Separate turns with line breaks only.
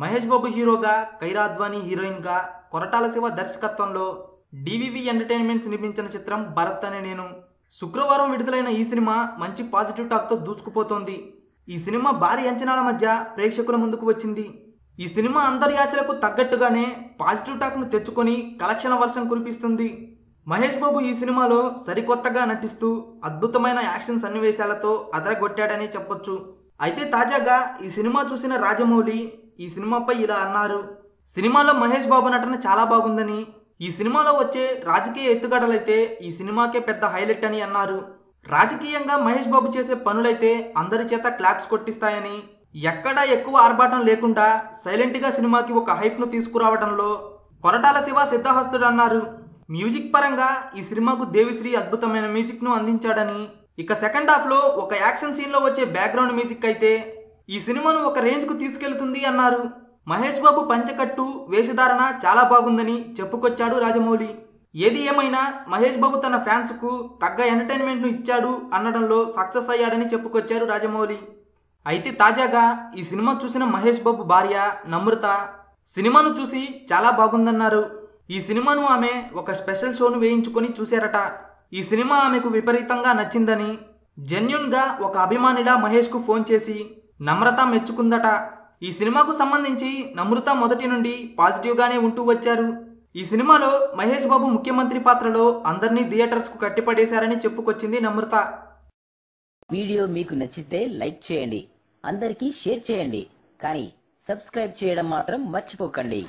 మహేష్ బాబు హీరోగా కైరాద్వాని హీరోయిన్గా కొరటాల శివ దర్శకత్వంలో డివివి ఎంటర్టైన్మెంట్స్ నిర్మించిన చిత్రం భరత్ అనే నేను. శుక్రవారం విడుదలైన ఈ సినిమా మంచి పాజిటివ్ టాక్తో దూసుకుపోతోంది. ఈ సినిమా భారీ అంచనాల మధ్య ప్రేక్షకుల ముందుకు వచ్చింది. ఈ సినిమా అందరి ఆశలకు తగ్గట్టుగానే పాజిటివ్ టాక్ను తెచ్చుకొని కలెక్షన్ల వర్షం కురిపిస్తుంది. మహేష్ బాబు ఈ సినిమాలో సరికొత్తగా నటిస్తూ అద్భుతమైన యాక్షన్ సన్నివేశాలతో అదరగొట్టాడని చెప్పొచ్చు. అయితే తాజాగా ఈ సినిమా చూసిన రాజమౌళి ఈ సినిమాపై ఇలా అన్నారు. సినిమాలో మహేష్ బాబు నటన చాలా బాగుందని ఈ సినిమాలో వచ్చే రాజకీయ ఎత్తుగడలైతే ఈ సినిమాకే పెద్ద హైలైట్ అని అన్నారు. రాజకీయంగా మహేష్ బాబు చేసే పనులైతే అందరి చేత క్లాప్స్ కొట్టిస్తాయని ఎక్కడా ఎక్కువ ఆర్భాటం లేకుండా సైలెంట్గా సినిమాకి ఒక హైప్ను తీసుకురావడంలో కొరటాల శివ సిద్ధహస్తుడు అన్నారు మ్యూజిక్ పరంగా ఈ సినిమాకు దేవిశ్రీ అద్భుతమైన మ్యూజిక్ను అందించాడని ఇక సెకండ్ హాఫ్లో ఒక యాక్షన్ సీన్లో వచ్చే బ్యాక్గ్రౌండ్ మ్యూజిక్ అయితే ఈ సినిమాను ఒక రేంజ్కు తీసుకెళ్తుంది అన్నారు. మహేష్ బాబు పంచకట్టు వేషధారణ చాలా బాగుందని చెప్పుకొచ్చాడు రాజమౌళి. ఏది ఏమైనా మహేష్ బాబు తన ఫ్యాన్స్కు తగ్గ ఎంటర్టైన్మెంట్ను ఇచ్చాడు అనడంలో సక్సెస్ అయ్యాడని చెప్పుకొచ్చారు రాజమౌళి. అయితే తాజాగా ఈ సినిమా చూసిన మహేష్ బాబు భార్య నమ్రత సినిమాను చూసి చాలా బాగుందన్నారు. ఈ సినిమాను ఆమె ఒక స్పెషల్ షోను వేయించుకొని చూశారట. ఈ సినిమా ఆమెకు విపరీతంగా నచ్చిందని జెన్యున్గా ఒక అభిమానిలా మహేష్కు ఫోన్ చేసి నమ్రత మెచ్చుకుందట. ఈ సినిమాకు సంబంధించి నమ్రత మొదటి నుండి పాజిటివ్గానే ఉంటూ వచ్చారు. ఈ సినిమాలో మహేష్ బాబు ముఖ్యమంత్రి పాత్రలో అందరినీ థియేటర్స్కు కట్టిపడేశారని చెప్పుకొచ్చింది నమ్రత.
వీడియో మీకు నచ్చితే లైక్ చేయండి. అందరికీ షేర్ చేయండి. కానీ సబ్స్క్రైబ్ చేయడం మాత్రం మర్చిపోకండి.